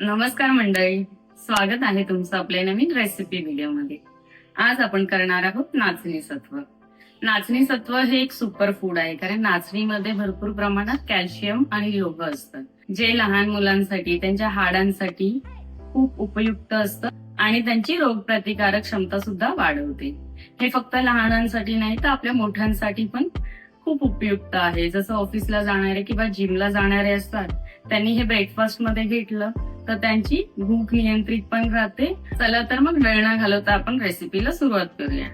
नमस्कार मंडळी. स्वागत आहे तुमचं आपल्या नवीन रेसिपी व्हिडिओमध्ये आज आपण करणार आहोत नाचणी सत्व. नाचणी सत्व हे एक सुपर फूड आहे कारण नाचणीमध्ये भरपूर प्रमाणात कॅल्शियम आणि लोह असतं. जे लहान मुलांसाठी त्यांच्या हाडांसाठी खूप उपयुक्त असतं आणि त्यांची रोगप्रतिकारक क्षमता सुद्धा वाढवते. हे फक्त लहानांसाठी नाही तर आपल्या मोठ्यांसाठी पण खूप उपयुक्त आहे. जसं ऑफिसला जाणारे किंवा जिमला जाणारे असतात त्यांनी हे ब्रेकफास्टमध्ये घेतलं तर त्यांची भूक नियंत्रित पण राहते. चला तर मग वेळ न घालवता आपण रेसिपीला सुरुवात करूया.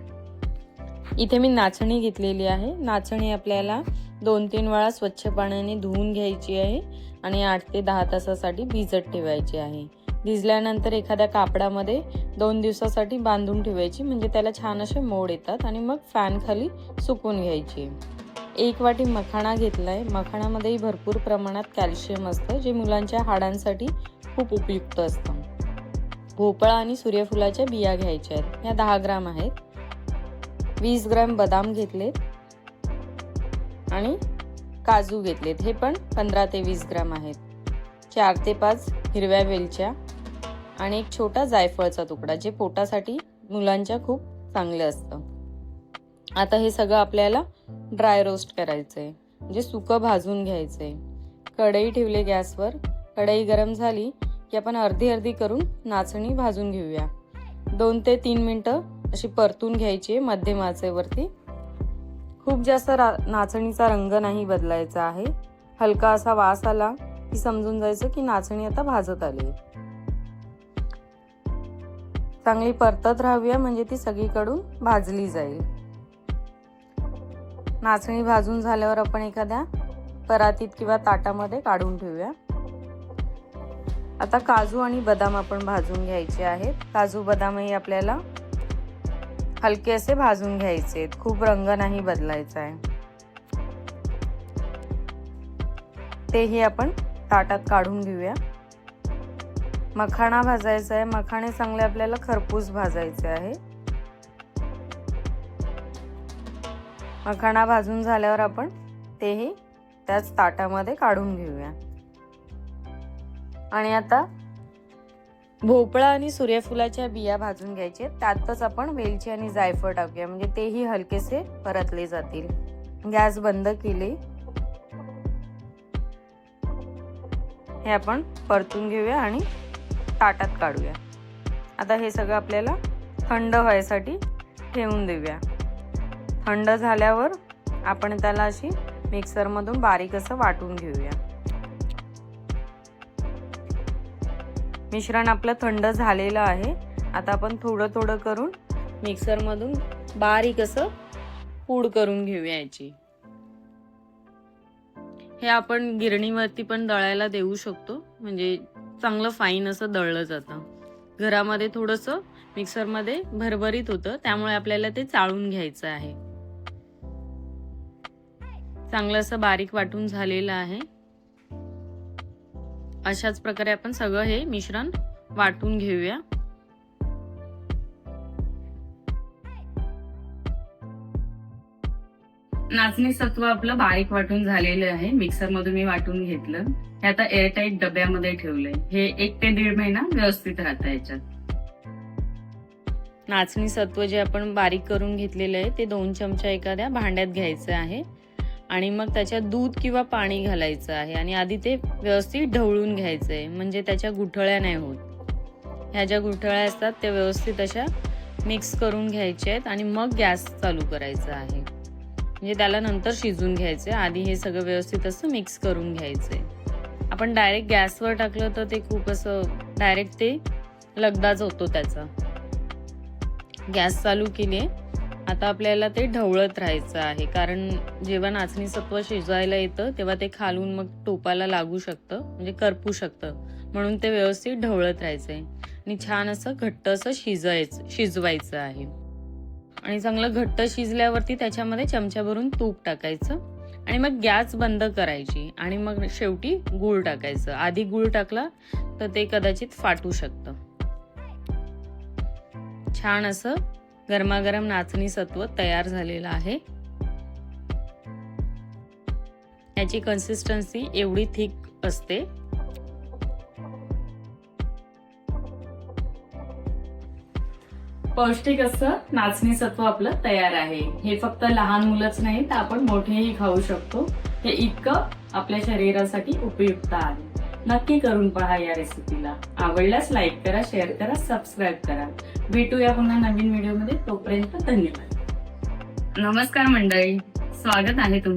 इथे मी नाचणी घेतलेली आहे. नाचणी आपल्याला दोन तीन वेळा स्वच्छ पाण्याने धुवून घ्यायची आहे आणि आठ ते दहा तासासाठी भिजत ठेवायची आहे. भिजल्यानंतर एखाद्या कापडामध्ये दोन दिवसासाठी बांधून ठेवायची म्हणजे त्याला छान असे मोड येतात आणि मग फॅन खाली सुकून घ्यायची. एक वाटी मखाणा घेतलाय. मखाणामध्येही भरपूर प्रमाणात कॅल्शियम असतं जे मुलांच्या हाडांसाठी खूप उपयुक्त असतं. भोपळा आणि सूर्यफुलाच्या बिया घ्यायच्या आहेत. ह्या दहा ग्राम आहेत. वीस ग्रॅम बदाम घेतलेत. आणि काजू घेतलेत. हे पण पंधरा ते वीस ग्रॅम आहेत. चार ते पाच हिरव्या वेलच्या आणि एक छोटा जायफळचा तुकडा जे पोटासाठी मुलांच्या खूप चांगलं असतं. आता हे सगळं आपल्याला ड्राय रोस्ट करायचं आहे म्हणजे सुकं भाजून घ्यायचं आहे कढई ठेवले गॅसवर. कढई गरम झाली की आपण अर्धी अर्धी करून नाचणी भाजून घेऊया. दोन ते तीन मिनटं अशी परतून घ्यायची मध्यम आचेवरती खूप जास्त रा- नाचणीचा रंग नाही बदलायचा आहे. हलका असा वास आला की समजून जायचं की नाचणी आता भाजत आली. चांगली परतत राहूया म्हणजे ती सगळीकडून भाजली जाईल. नाचणी भाजून झाल्यावर आपण एखाद्या परातीत किंवा ताटामध्ये काढून ठेवूया. आता काजू आणि बदाम आपण भाजून घ्यायचे आहेत. काजू बदामही आपल्याला हलके असे भाजून घ्यायचे आहेत. खूप रंग नाही बदलायचा आहे. तेही आपण ताटात काढून घेऊया. मखाणा भाजायचा आहे. मखाणे चांगले आपल्याला खरपूस भाजायचे आहे. मखाणा भाजून झाल्यावर आपण तेही त्याच ताटामध्ये काढून घेऊया. आणि आता भोपळा आणि सूर्यफुलाच्या बिया भाजून घ्यायचे. त्यातच आपण वेलची आणि जायफळ टाकूया. म्हणजे तेही हलकेसे परतले जातील. गॅस बंद केले. हे आपण परतून घेऊया आणि ताटात काढूया. आता हे सगळं आपल्याला थंड व्हायसाठी ठेवून देऊया. थंड झाल्यावर आपण त्याला अशी मिक्सरमधून बारीक असं वाटून घेऊया. मिश्रण आपलं थंड झालेलं आहे. आता आपण थोडं थोडं करून मिक्सरमधून बारीक असं पूड करून घेऊया याची. हे आपण गिरणीवरती पण दळायला देऊ शकतो. म्हणजे चांगलं फाईन असं दळलं जातं. घरामध्ये थोडंसं मिक्सरमध्ये भरभरीत होतं. त्यामुळे आपल्याला ते चाळून घ्यायचं आहे. चांगलं असं बारीक वाटून झालेलं आहे. अशाच प्रकारे आपण सगळं हे मिश्रण वाटून घेऊया. नाचणी सत्व आपलं बारीक वाटून झालेलं आहे. मिक्सर मधून मी वाटून घेतलं. हे आता एअरटाईट डब्यामध्ये ठेवलंय. हे एक ते दीड महिना व्यवस्थित राहतं याच्यात. नाचणी सत्व जे आपण बारीक करून घेतलेलं आहे ते दोन चमचा एखाद्या भांड्यात घ्यायचं आहे. आणि मग त्याच्यात दूध किंवा पाणी घालायचं आहे आणि आधी ते व्यवस्थित ढवळून घ्यायचं आहे म्हणजे त्याच्या गुठळ्या नाही होत. ह्या ज्या गुठळ्या असतात त्या व्यवस्थित अशा मिक्स करून घ्यायच्या आहेत आणि मग गॅस चालू करायचा आहे. म्हणजे त्याला नंतर शिजून घ्यायचे आधी हे सगळं व्यवस्थित असं मिक्स करून घ्यायचंय. आपण डायरेक्ट गॅसवर टाकलं तर ते खूप असं डायरेक्ट ते लगदाच होतो त्याचा. गॅस चालू केली आता आपल्याला ते ढवळत राहायचं आहे. कारण जेव्हा नाचणी सत्व शिजवायला येतं तेव्हा ते खालून मग टोपाला लागू शकतं म्हणजे करपू शकतं. म्हणून ते व्यवस्थित ढवळत राहायचंय. आणि छान असं घट्ट असं शिजायचं शिजवायचं आहे. आणि चांगलं घट्ट शिजल्यावरती त्याच्यामध्ये चमचा भरून तूप टाकायचं. आणि मग गॅस बंद करायची. आणि मग शेवटी गूळ टाकायचं. आधी गूळ टाकला तर ते कदाचित फाटू शकतं. छान असं गरमागरम नाचणी सत्व तयार झालेलं आहे. याची कन्सिस्टन्सी एवढी थिक असते. पौष्टिक असं नाचणी सत्व आपलं तयार आहे. हे फक्त लहान मुलंच नाही तर आपण मोठेही खाऊ शकतो. हे इतकं आपल्या शरीरासाठी उपयुक्त आहे. नक्की करून पहा या रेसिपीला आवडल्यास लाईक करा शेअर करा सबस्क्राईब करा. भेटूया पुन्हा नवीन व्हिडिओमध्ये तोपर्यंत धन्यवाद. नमस्कार मंडळी. स्वागत आहे तुमचं.